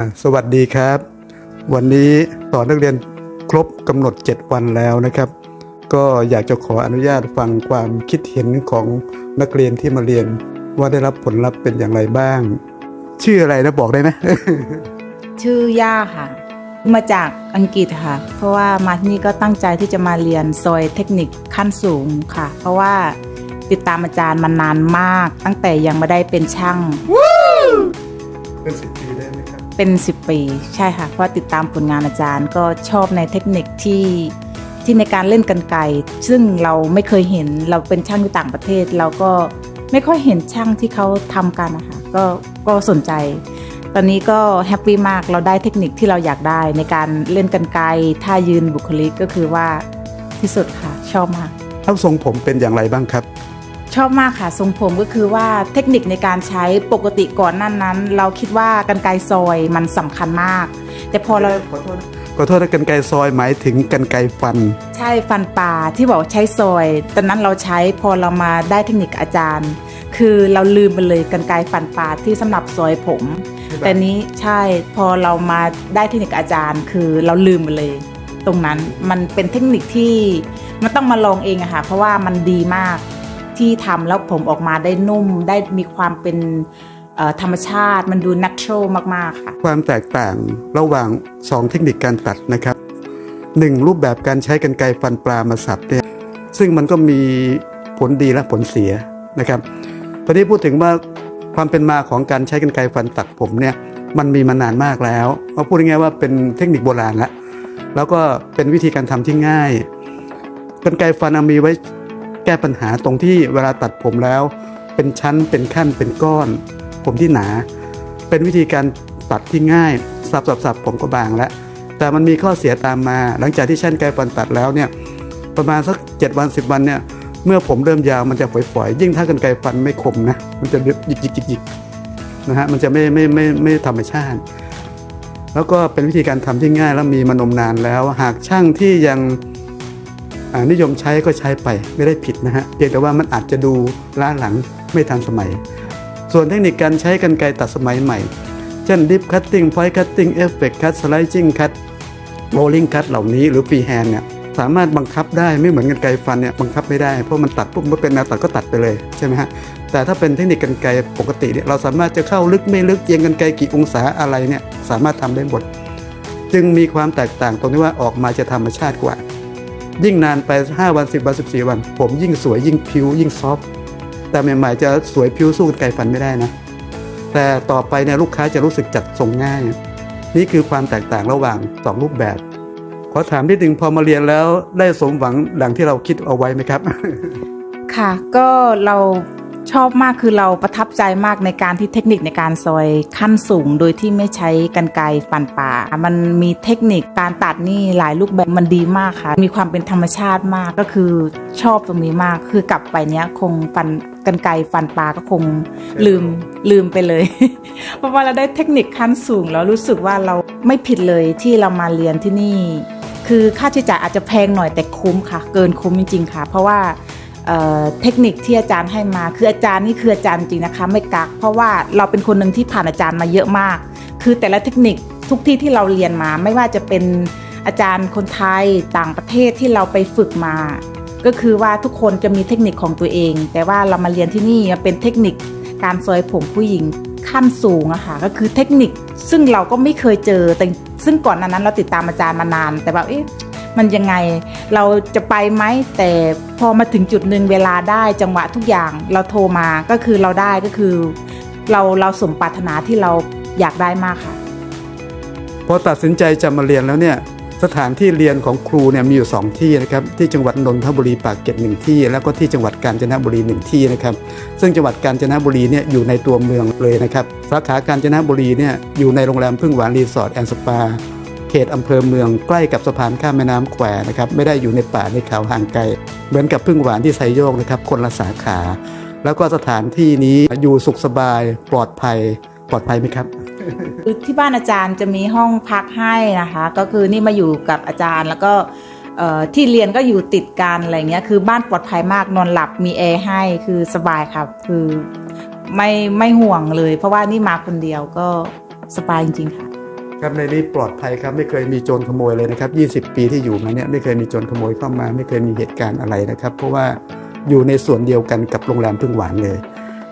อะสวัสดีครับ วันนี้สอนนักเรียนครบกำหนด 7 วันแล้วนะครับ ก็อยากจะขออนุญาตฟังความคิดเห็นของนักเรียนที่มาเรียน ว่าได้รับผลลัพธ์เป็นอย่างไรบ้าง ชื่ออะไรนะบอกได้ไหมชื่อย่าค่ะ มาจากอังกฤษค่ะ เพราะว่ามาที่นี่ก็ตั้งใจที่จะมาเรียนซอยเทคนิคขั้นสูงค่ะ เพราะว่าติดตามอาจารย์มานานมาก ตั้งแต่ยังไม่ได้เป็นช่างเป็นสิบปีได้ไหมครับ เป็น 10 ปี ใช่ค่ะ เพราะติดตามผลงานอาจารย์ก็ชอบในเทคนิคที่ที่ในการเล่นกันไกซึ่งเราไม่เคยเห็นเราเป็นช่างอยู่ต่างประเทศ เราก็ไม่ค่อยเห็นช่างที่เขาทำกันนะคะก็ก็สนใจ ตอนนี้ก็แฮปปี้มากเราได้เทคนิคที่เราอยากได้ในการเล่นกันไกท่ายืนบุคลิกก็คือว่าที่สุดค่ะ ชอบมากแล้วทรงผมเป็นอย่างไรบ้างครับ ชอบมากค่ะทรงผมก็คือว่าเทคนิคในการใช้ปกติก่อนหนั้นนั้น เราคิดว่ากันไกรซอยมันสำคัญมาก แต่พอเราขอโทษขอโทษนะกันไกรซอยหมายถึงกันไกรฟัน ใช่ฟันปลาที่บอกใช้ซอย ตอนนั้นเราใช้พอเรามาได้เทคนิคอาจารย์ คือเราลืมไปเลยกันไกรฟันปลาที่สำหรับซอยผมใช่ปะแต่นี้ใช่พอเรามาได้เทคนิคอาจารย์ คือเราลืมไปเลย ตรงนั้นมันเป็นเทคนิคที่มันต้องมาลองเองอะค่ะเพราะว่ามันดีมาก ที่ทำแล้วผมออกมาได้นุ่มได้มีความเป็นธรรมชาติมันดู natural มาก ๆ ค่ะ ความแตกต่างระหว่าง 2 เทคนิคการตัดนะครับหนึ่งรูปแบบการใช้กันไกรฟันปลามาสับเนี่ยซึ่งมันก็มีผลดีและผลเสียนะครับตอนนี้พูดถึงว่าความเป็นมาของการใช้กันไกรฟันตัดผมเนี่ยมันมีมานานมากแล้วเอาพูดง่ายๆว่าเป็นเทคนิคโบราณแล้วแล้วก็เป็นวิธีการทำที่ง่ายกันไกรฟันมีไว้ แก้ปัญหาตรงที่เวลาตัดผมแล้ว เป็นชั้นเป็นขั้นเป็นก้อน ผมที่หนา เป็นวิธีการตัดที่ง่ายสับสับสับผมก็บางแล้วแต่มันมีข้อเสียตามมา หลังจากที่ชั่นไกรฟันตัดแล้วเนี่ยประมาณสัก 7 วัน 10 วันเนี่ยเมื่อผมเริ่มยาวมันจะฝอยๆยิ่งถ้ากันไกรฟันไม่คมนะมันจะหยิกหยิกหยิกหยิกนะฮะมันจะไม่ไม่ไม่ไม่ธรรมชาติ แล้วก็เป็นวิธีการทำที่ง่ายแล้วมีมานมนานแล้ว หากช่างที่ยัง นิยมใช้ก็ใช้ไปไม่ได้ผิดนะฮะเพียงแต่ว่ามันอาจจะดูล้าหลังไม่ทันสมัย ส่วนเทคนิคการใช้กันไกรตัดสมัยใหม่ เช่นดิฟคัตติ้งพอยต์คัตติ้งเอฟเฟกต์คัตสไลจิ้งคัตโรลลิ่งคัตเหล่านี้หรือฟรีแฮนเนี่ยสามารถบังคับได้ไม่เหมือนกันไกรฟันเนี่ยบังคับไม่ได้เพราะมันตัดปุ๊บมันเป็นแนวตัดก็ตัดไปเลยใช่ไหมฮะแต่ถ้าเป็นเทคนิคกันไกรปกติเนี่ยเราสามารถจะเข้าลึกไม่ลึกเอียงกันไกรกี่องศาอะไรเนี่ยสามารถทำได้หมดจึงมีความแตกต่างตรงที่ว่าออกมาจะธรรมชาติกว่า ยิ่งนานไป 5 วัน 10 วัน 14 วัน ผมยิ่งสวยยิ่งผิวยิ่งซอฟต์แต่ใหม่ๆจะสวยผิวสู้กันไก่ฟันไม่ได้นะ แต่ต่อไปเนี่ยลูกค้าจะรู้สึกจัดทรงง่าย นี่คือความแตกต่างระหว่างสองรูปแบบ ขอถามนิดนึงพอมาเรียนแล้วได้สมหวังดังที่เราคิดเอาไว้ไหมครับ ค่ะก็เรา ชอบมากคือเราประทับใจมากในการที่เทคนิคในการซอยขั้นสูง โดยที่ไม่ใช้กันไกฟันป่า มันมีเทคนิคการตัดนี่หลายรูปแบบมันดีมากค่ะ มีความเป็นธรรมชาติมากก็คือชอบตรงนี้มากคือกลับไปเนี้ยคงฟันกันไกฟันปลาก็คงลืมลืมไปเลย เพราะว่าเราได้เทคนิคขั้นสูงแล้วรู้สึกว่าเราไม่ผิดเลยที่เรามาเรียนที่นี่ คือค่าใช้จ่ายอาจจะแพงหน่อยแต่คุ้มค่ะ เกินคุ้มจริงๆค่ะ เพราะว่า เเทคนิคที่อาจารย์ให้มา คืออาจารย์นี่คืออาจารย์จริงนะคะ ไม่กัก เพราะว่าเราเป็นคนหนึ่งที่ผ่านอาจารย์มาเยอะมาก คือแต่ละเทคนิคทุกที่ที่เราเรียนมา ไม่ว่าจะเป็นอาจารย์คนไทยต่างประเทศที่เราไปฝึกมา ก็คือว่าทุกคนจะมีเทคนิคของตัวเอง แต่ว่าเรามาเรียนที่นี่เป็นเทคนิคการซอยผมผู้หญิงขั้นสูงอะค่ะก็คือเทคนิคซึ่งเราก็ไม่เคยเจอแต่ซึ่งก่อนหนนั้นเราติดตามอาจารย์มานาน แต่แบบเอ๊ะ มันยังไง เราจะไปไหมแต่พอมาถึงจุดหนึ่งเวลาได้จังหวะทุกอย่างเราโทรมาก็คือเราได้ก็คือ เราเราสมปรารถนาที่เราอยากได้มากค่ะ พอตัดสินใจจะมาเรียนแล้วเนี่ยสถานที่เรียนของครูเนี่ยมีอยู่ 2 ที่นะครับที่จังหวัดนนทบุรีปากเกร็ดหนึ่งที่ แล้วก็ที่จังหวัดกาญจนบุรีหนึ่งที่นะครับซึ่งจังหวัดกาญจนบุรีเนี่ยอยู่ในตัวเมืองเลยนะครับสาขากาญจนบุรีเนี่ยอยู่ในโรงแรมพึ่งหวานรีสอร์ทแอนด์สปา เขตอำเภอเมืองใกล้กับสะพานข้ามแม่น้ำแควนะครับไม่ได้อยู่ในป่าในเขาห่างไกล เหมือนกับพึ่งหวานที่ไซโยกนะครับคนละสาขา แล้วก็สถานที่นี้อยู่สุขสบายปลอดภัยปลอดภัยไหมครับคือที่บ้านอาจารย์จะมีห้องพักให้นะคะ ก็คือนี่มาอยู่กับอาจารย์แล้วก็ที่เรียนก็อยู่ติดกันอะไรเงี้ยคือบ้านปลอดภัยมากนอนหลับมีแอร์ให้คือสบายครับ คือไม่ไม่ห่วงเลย เพราะว่านี่มาคนเดียวก็สบายจริงๆค่ะ ครับในนี้ปลอดภัยครับไม่เคยมีโจรขโมยเลยนะครับ 20 ปีที่อยู่มาเนี่ยไม่เคยมีโจรขโมยเข้ามา ไม่เคยมีเหตุการณ์อะไรนะครับ เพราะว่าอยู่ในส่วนเดียวกันกับโรงแรมพึ่งหวานเลย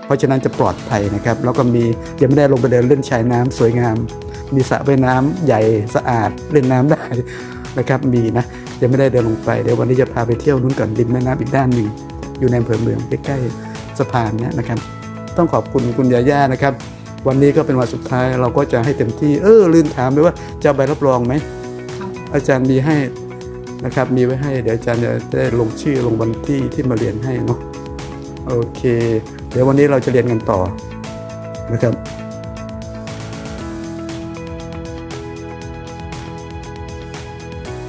เพราะฉะนั้นจะปลอดภัยนะครับ แล้วก็มียังไม่ได้ลงไปเดินเล่นชายน้ำสวยงาม มีสระว่ายน้ำใหญ่สะอาดเล่นน้ำได้นะครับมีนะยังไม่ได้เดินลงไปเดี๋ยววันนี้จะพาไปเที่ยวนู้นก่อนริมแม่น้ำอีกด้านหนึ่งอยู่ในอำเภอเมืองใกล้ๆสะพานเนี่ยนะครับ ต้องขอบคุณคุณยาย่านะครับ วันนี้ก็เป็นวันสุดท้ายเราก็จะให้เต็มที่ เออลืมถามเลยว่าจะเอาใบรับรองไหมอาจารย์มีให้นะครับ มีไว้ให้เดี๋ยวอาจารย์จะได้ลงชื่อลงวันที่ที่มาเรียนให้เนาะโอเค เดี๋ยววันนี้เราจะเรียนกันต่อนะครับ